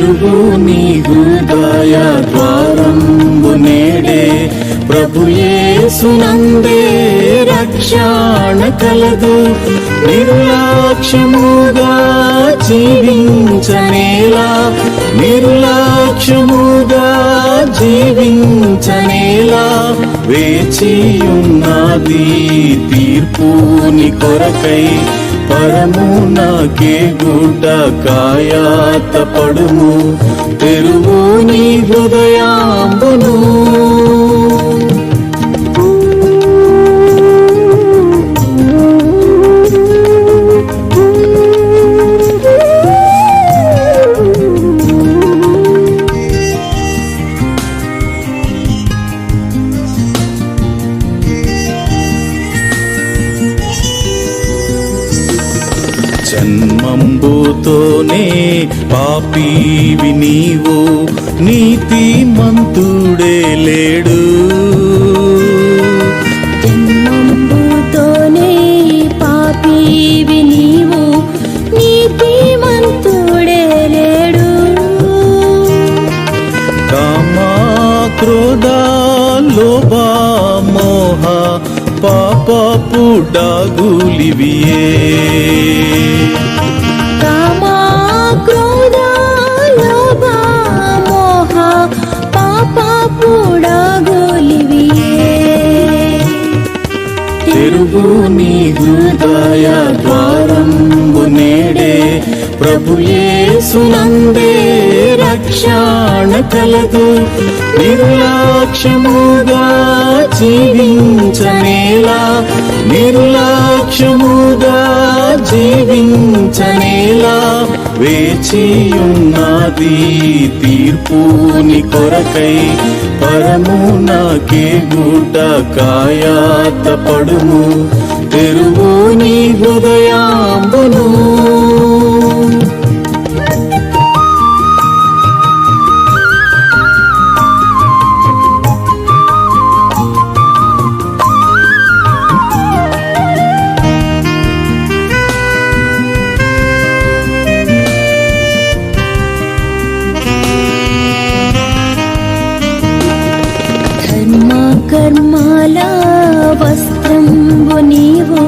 తెరువు నీ హృదయ ద్వారంబు నేడే. ప్రభు రక్షణ కలదు. నిర్లక్ష్యముగా జీవించనేలా. నిర్లక్ష్యముగా జీవించనేలా. వేచి ఉన్నది తీర్పుని కొరకై పరము నాకే గుడ్డ కాయాత పడుము తెరువు నీ హృదయాంబును. జన్మంబుతోనే పాపీవి నీవు నీతి మంతుడే లేడు. జన్మంబుతోనే పాపీవి నీవు నీతిమంతుడే లేడు. కామా క్రోధ లోభ మోహ పాపపు డాగులివియే కామా క్రోధ లోభ మోహ పాప పుడగొలివియే తెరువు నీ హృదయ ద్వారంబు నేడే ప్రభు యేసునందే రక్షణ కలదు. నిర్లక్ష్యముగా జీవించనేలా నిర్లక్ష్యముగా జీవించనేలా వేచియున్నది తీర్పుని కొరకై పరము నాకే గుడ్డ కాయాత పడుము తెరువు నీ హృదయాంబును కర్మాల వస్త్రంబు నీవు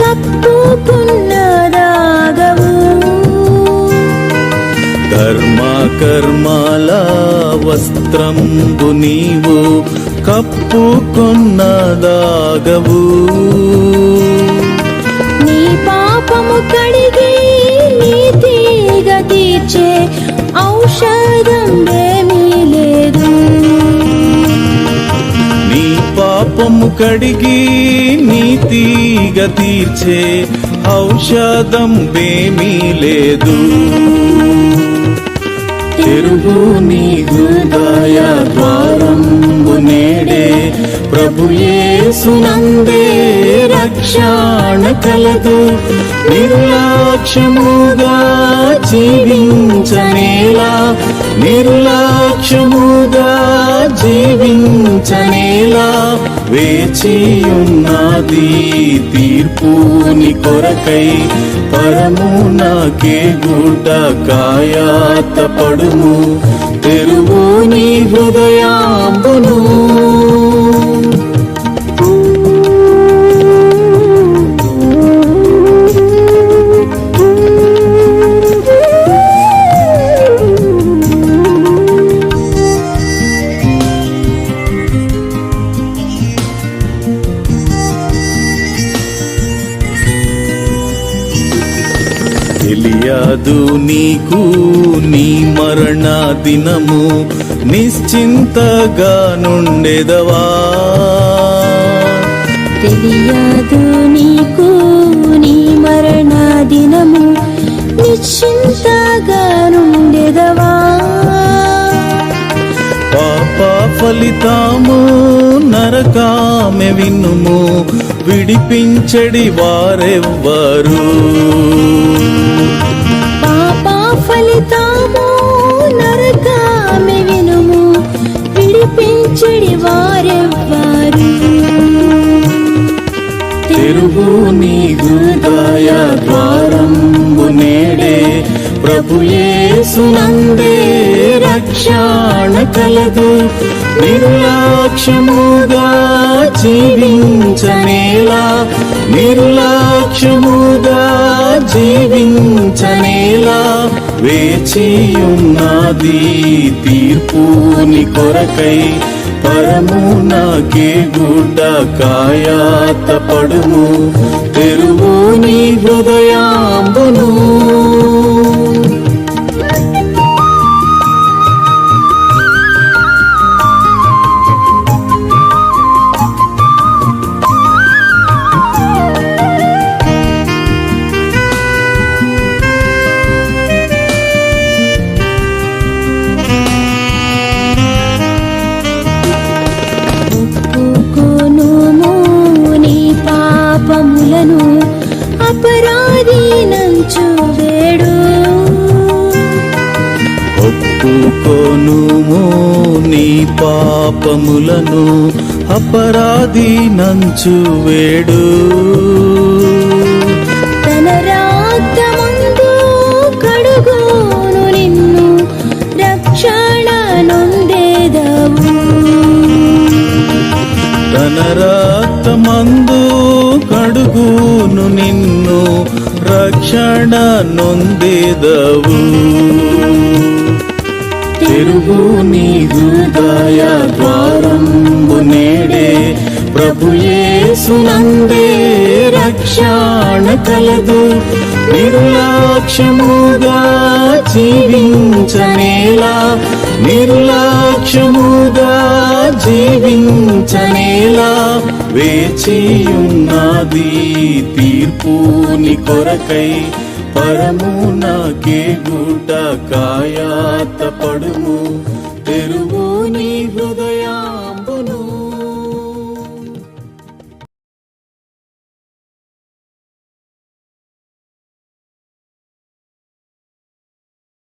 కప్పుకున్నదాగవు ధర్మ కర్మాల వస్త్రంబు నీవు కప్పుకొన్నదాగవు నీ పాపము కడిగి నీతిగా తీర్చే పాపము కడిగి నీతిగా తీర్చే ఔషధం బేమీ లేదు. చెరుగు నీ హృదయ ద్వారంబు నేడే ప్రభుయే సునందే రక్షణ కలదు. నిర్లక్ష్యముగా జీవించనేలా నిర్లక్ష్యముగా జీవించనేలా. వేచియున్నది తీర్పుని కొరకై పరము నాకే గుడ్డ కాయాత పడుము తెరువు నీ హృదయాంబును తెలియదు నీకు నీ మరణ దినము. నిశ్చింతగా నుండెదవా? తెలియదు నీకు నీ మరణ దినము. నిశ్చింతగా నుండెదవా? పాప ఫలితము నరకామె వినుము. విడిపించడి వారెవ్వరు. పాప ఫలితము నరకామె వినుము విడిపించడి వారెవ్వారు. తెరుగు నీ హృదయ ద్వారంబు నేడే ప్రభుయేసునందే రక్షణ కలదు. నిర్లక్ష్యముగా జీవించనేలా నిర్లక్ష్యముగా జీవించనేలా వేచియున్నది తీర్పుని కొరకై పరము నాకే గుడ్డ కాయాత పడుము తెరువు నీ హృదయాంబును ఒప్పుకొనుము నీ పాపములను అపరాధి నంచు వేడు. తన రాక్తమందు కడుగోను నిన్ను రక్షణ నొందేదవు తన రక్తమందు కడుగును నిన్ను రక్షణ నొందేదవు ప్రభు నీ హృదయ ద్వారంబు నేడే. ప్రభుయేసునందే రక్షణ కలదు. నిర్లక్ష్యముగా జీవించనేలా. నిర్లక్ష్యముగా జీవించనేలా. వేచి వేచియున్నది తీర్పుని కొరకై. పరమునకే గుడ్డ కాయాత పడుము తెరువు